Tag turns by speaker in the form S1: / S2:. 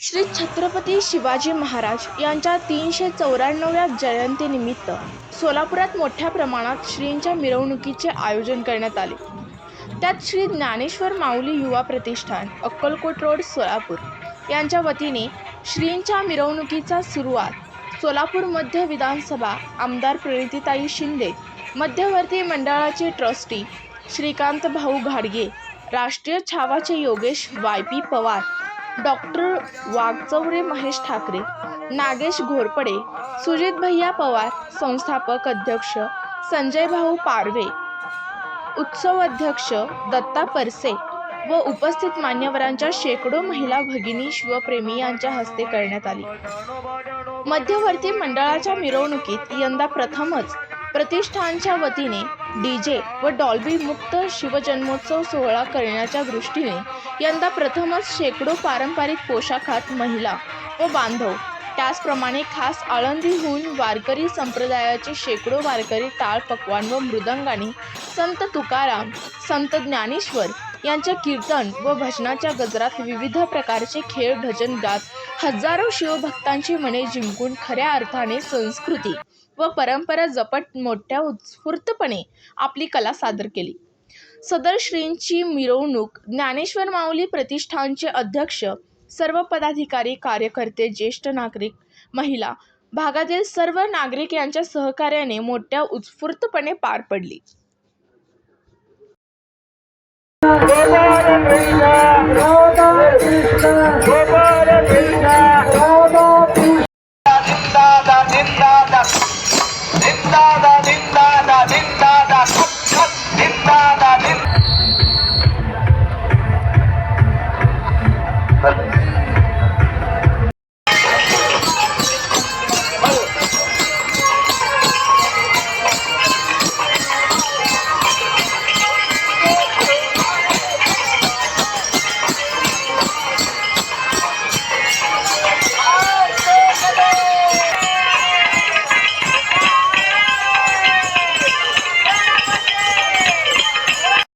S1: श्री छत्रपती शिवाजी महाराज यांच्या तीनशे चौऱ्याण्णव्या जयंतीनिमित्त सोलापुरात मोठ्या प्रमाणात श्रींच्या मिरवणुकीचे आयोजन करण्यात आले. त्यात श्री ज्ञानेश्वर माऊली युवा प्रतिष्ठान अक्कलकोट रोड सोलापूर यांच्या वतीने श्रींच्या मिरवणुकीचा सुरुवात सोलापूर मध्य विधानसभा आमदार प्रणितीताई शिंदे मध्यवर्ती मंडळाचे ट्रस्टी श्रीकांत भाऊ घाडगे राष्ट्रीय छावाचे Yogesh Y P Pawar doctor Wagchaure Mahesh Thackeray Nagesh Ghorpade Sujit भैया पवार संस्थापक अध्यक्ष संजय भाऊ पारवे उत्सव अध्यक्ष दत्ता परसे व उपस्थित मान्यवरांच्या शेकडो महिला भगिनी शिवप्रेमी यांच्या हस्ते करण्यात आली. मध्यवर्ती मंडळाच्या मिरवणुकीत यंदा प्रथमच प्रतिष्ठानच्या वतीने डी जे व डॉल्बी मुक्त शिवजन्मोत्सव सोहळा करण्याच्या दृष्टीने यंदा प्रथमच शेकडो पारंपरिक पोशाखात महिला व बांधव त्याचप्रमाणे खास आळंदीहून वारकरी संप्रदायाचे शेकडो वारकरी टाळ पकवान व मृदंगाने संत तुकाराम संत ज्ञानेश्वर यांच्या कीर्तन व भजनाच्या गजरात विविध प्रकारचे खेळ भजन गात हजारो शिवभक्तांची मने जिंकून खऱ्या अर्थाने संस्कृती व परंपरा जपत मोठ्या उत्स्फूर्तपणे आपली कला सादर केली. सदर श्रींची मिरवणूक ज्ञानेश्वर माऊली प्रतिष्ठानचे अध्यक्ष सर्व पदाधिकारी कार्यकर्ते ज्येष्ठ नागरिक महिला भागातील सर्व नागरिक यांच्या सहकार्याने मोठ्या उत्स्फूर्तपणे पार पडली.
S2: Bánh.